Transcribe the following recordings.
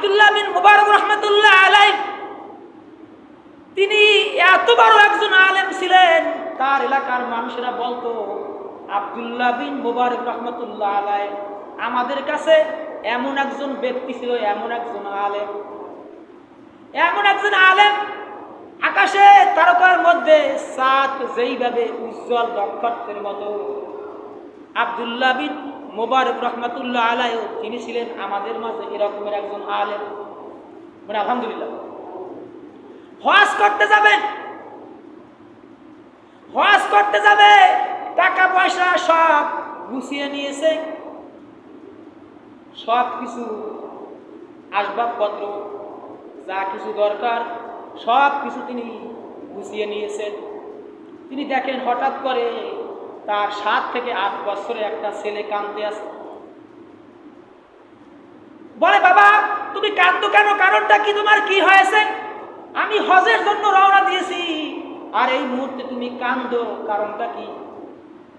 আবদুল্লাহ বিন মুবারক রহমতুল্লাহ আলাই তিনি এত বড় একজন আলেম ছিলেন, তার এলাকার মানুষেরা বলতো, আবদুল্লাহ বিন মুবারক রহমতুল্লাহ আলাই আমাদের কাছে এমন একজন ব্যক্তি ছিল, এমন একজন আলেম। এমন একজন আলেম আকাশে তারকার মধ্যে সাত যেইভাবে উজ্জ্বল নক্ষত্রের মতো। আবদুল্লাহ বিন মোবারক রহমাতুল্লাহ আলাইও তিনি ছিলেন আমাদের মাঝে এরকমের একজন আলেম। মানে আলহামদুলিল্লাহ। হজ করতে যাবেন। হজ করতে যাবে। টাকা পয়সা সব গুছিয়ে নিয়েছে। সব কিছু, আসবাবপত্র, যা কিছু দরকার, সব কিছু তিনি গুছিয়ে নিয়েছেন। তিনি দেখেন হঠাৎ করে তার সাত থেকে আট বছরে একটা ছেলে কাঁদতে আসে। বলে, বাবা, তুমি কাঁদতো কেন? কারণটা কি? তোমার কি হয়েছে? আমি হজের জন্য রওনা দিয়েছি। আর এই মুহূর্তে তুমি কান্দো কারণটা কি?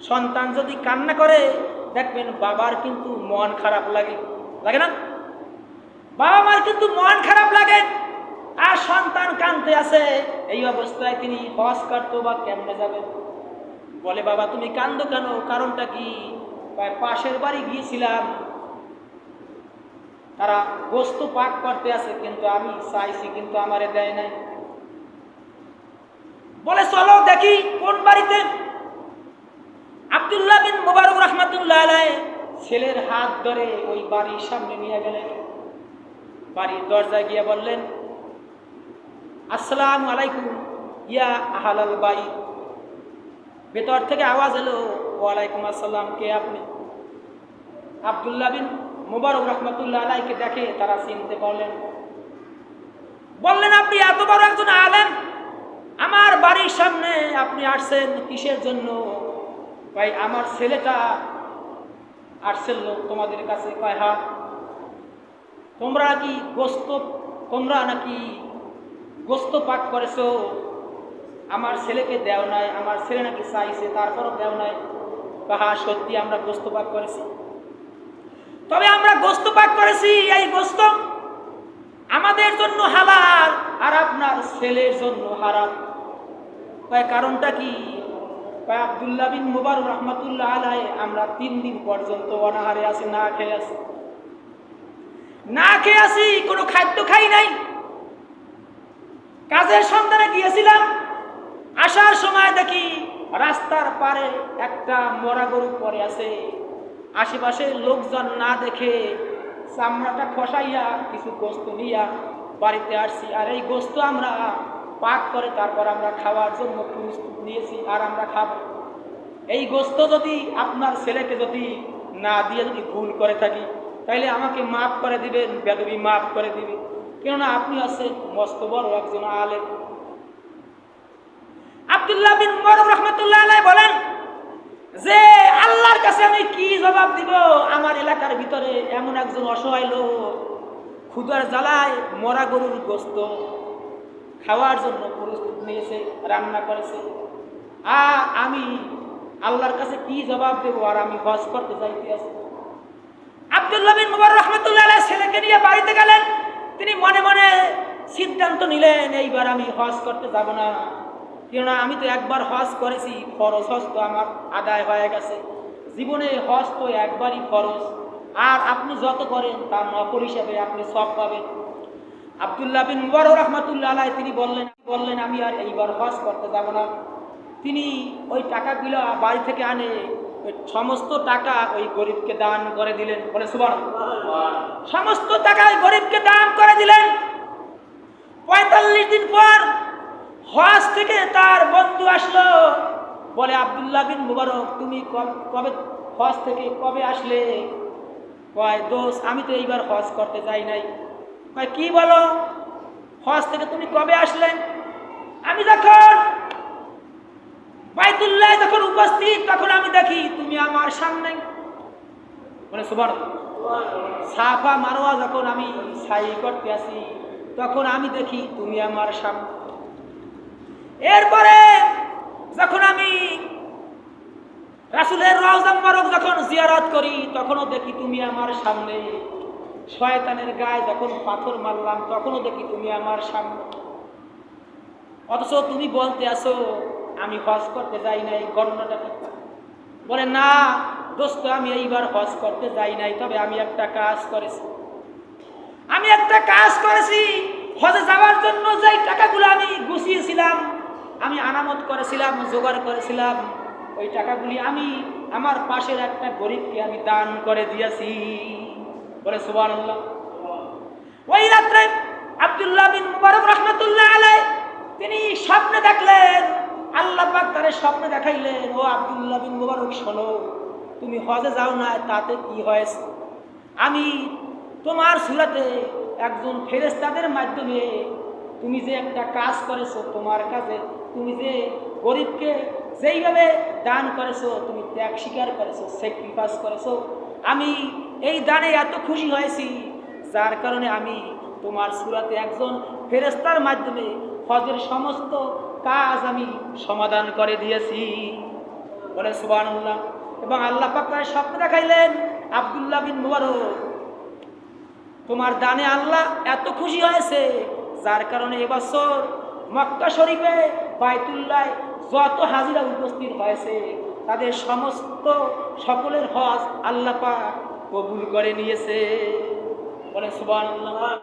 সন্তান যদি কান্না করে, দেখবেন বাবার কিন্তু মন খারাপ লাগে। লাগে না? বাবা মার কিন্তু মন খারাপ লাগে। আর সন্তান কানতে আছে এই অবস্থায় তিনি হজ কাটতো বা কেমনে যাবেন বলে, বাবা, তুমি কান্দো কেন? কারণটা কি? পাশের বাড়ি গিয়েছিলাম। তারা গোস্ত পাক করতে আছে, কিন্তু আমি চাইছি, কিন্তু আমারে দেয় নাই। বলে, চলো দেখি কোন বাড়িতে। আব্দুল্লাহ বিন মুবারক রহমাতুল্লাহ আলাই ছেলের হাত ধরে ওই বাড়ির সামনে নিয়ে গেলেন। বাড়ির দরজায় গিয়ে বললেন, আসসালামু আলাইকুম ইয়া আহালাল বাড়ি ভেতর থেকে আওয়াজ এলো, ওয়ালাইকুম আসসালাম, কে আপনি? আবদুল্লাহ বিন মুবারক রহমতুল্লাহ আলাইকে দেখে তারা চিনতে পারলেন। বললেন, আপনি এত বড় একজন আলেম, আমার বাড়ির সামনে আপনি আসছেন কিসের জন্য? ভাই, আমার ছেলেটা আসছিল তোমাদের কাছে। কয় হা তোমরা কি গোস্ত, তোমরা নাকি গোস্ত পাক করেছ? আমার ছেলেকে দেও নাই, আমার ছেলে নাকি চাইছে, তারপরও দেও নাই। কাহা সত্যি আমরা গোস্ত পাক করেছি। তবে আমরা গোস্ত পাক করেছি, এই গোস্ত আমাদের জন্য হালাল আর আপনার ছেলের জন্য হারাম। কয় কারণটা কি? আবদুল্লাহ বিন মুবারক রহমতুল্লাহ আলাই আমরা তিন দিন পর্যন্ত অনাহারে আছি, না খেয়ে আছি। না খেয়ে আছি, কোনো খাদ্য খাই নাই। কাজের সন্ধানে গিয়েছিলাম আসার সময় দেখি রাস্তার পারে একটা মরা গরু পরে আছে। আশেপাশে লোকজন না দেখে চামড়াটা খসাইয়া কিছু গোস্ত নিয়া বাড়িতে আসছি। আর এই গোস্ত আমরা পাক করে তারপর আমরা খাওয়ার জন্য প্রস্তুত নিয়েছি আর আমরা খাব। এই গোস্ত যদি আপনার ছেলেকে যদি না দিয়ে যদি ভুল করে থাকি, তাইলে আমাকে মাফ করে দিবেন, বেদবি মাফ করে দিবে কেননা আপনি আছেন মস্ত বড় একজন আলেম। আব্দুল্লাহ বিন মরম রহমতুল্লাহ আলাই বলেন, যে আল্লাহর কাছে আমি কি জবাব দিব? আমার এলাকার ভিতরে এমন একজন অসহায় লোক ক্ষুদার জ্বালায় মরা গরুর গোস্ত খাওয়ার জন্য প্রস্তুত নিয়েছে, রান্না করেছে। আর আমি আল্লাহর কাছে কি জবাব দেবো আর আমি হজ করতে যাইতে আছি? আব্দুল্লাহ বিন মুবারক রহমতুল্লাহ আলাইহ ছেলেকে নিয়ে বাড়িতে গেলেন। তিনি মনে মনে সিদ্ধান্ত নিলেন, এইবার আমি হজ করতে যাব না। কেননা আমি তো একবার হজ করেছি ফরজ। হজ তো আমার আদায় হয়ে গেছে। জীবনে হজ তো একবারই ফরজ। আর আপনি যত করেন তার নকল হিসাবে আপনি সব পাবেন। আবদুল্লাহ বিন মুবারক রহমতুল্লাহ আলাই তিনি বললেন বললেন আমি আর এইবার হজ করতে যাব না। তিনি ওই টাকাগুলো বাড়ি থেকে আনে সমস্ত টাকা ওই গরিবকে দান করে দিলেন। বলে সুবান সমস্ত টাকা ওই গরিবকে দান করে দিলেন পঁয়তাল্লিশ দিন পর হজ থেকে তার বন্ধু আসলো। বলে, আবদুল্লাহ বিন মুবারক, তুমি কব- হজ থেকে কবে আসলে? কয় দোষ আমি তো এইবার হজ করতে যাই নাই। কয়, কি বলো? হজ থেকে তুমি কবে আসলে? আমি যখন বাইতুল্লাহ যখন উপস্থিত, তখন আমি দেখি তুমি আমার সামনে। মানে সুবান সাফা মারোয়া যখন আমি সাই করতে আসি, তখন আমি দেখি তুমি আমার সামনে। এরপরে যখন আমি রাসুলের রওজা মোবারক যখন জিয়ারত করি, তখনও দেখি তুমি আমার সামনে। শয়তানের গায়ে যখন পাথর মারলাম, তখনও দেখি তুমি আমার সামনে। অথচ তুমি বলতে আসো আমি হজ করতে যাই নাই গণনাটা ঠিক বলে, না, দোস্ত, আমি এইবার হজ করতে যাই নাই, তবে আমি একটা কাজ করেছি। আমি একটা কাজ করেছি, হজে যাওয়ার জন্য যেই টাকাগুলো আমি গুছিয়েছিলাম আমি আনামত করেছিলাম, জোগাড় করেছিলাম। ওই টাকাগুলি আমি আমার পাশের একটা গরিবকে আমি দান করে দিয়েছি। বলে সুবান ওই রাত্রে আব্দুল্লাহ বিন মুবারক রহমতুল্লাহ আলাই তিনি স্বপ্নে দেখলেন, আল্লাহ পাক তারে স্বপ্নে দেখাইলেন, ও আব্দুল্লাহ বিন মুবারক, শোনো, তুমি হজে যাও না, তাতে কি হয়েছে? আমি তোমার সুরাতে একজন ফেরেস্তাদের মাধ্যমে, তুমি যে একটা কাজ করেছ, তোমার কাজে তুমি যে গরিবকে যেইভাবে দান করেছ, তুমি ত্যাগ স্বীকার করেছ স্যাক্রিফাইস করেছ। আমি এই দানে এত খুশি হয়েছি, যার কারণে আমি তোমার সুরাতে একজন ফেরেস্তার মাধ্যমে হজের সমস্ত কাজ আমি সমাধান করে দিয়েছি। বলে সুবহানাল্লাহ। এবং আল্লাহ পাক তার স্বপ্ন দেখাইলেন, আব্দুল্লাহ বিন মুবারক, তোমার দানে আল্লাহ এত খুশি হয়েছে, যার কারণে এবছর মক্কা শরীফে বাইতুল্লাহ যত হাজিরা উপস্থিত হয়েছে, তাদের সমস্ত সকলের হজ আল্লাপা কবুল করে নিয়েছে। বলে সুবহানাল্লাহ।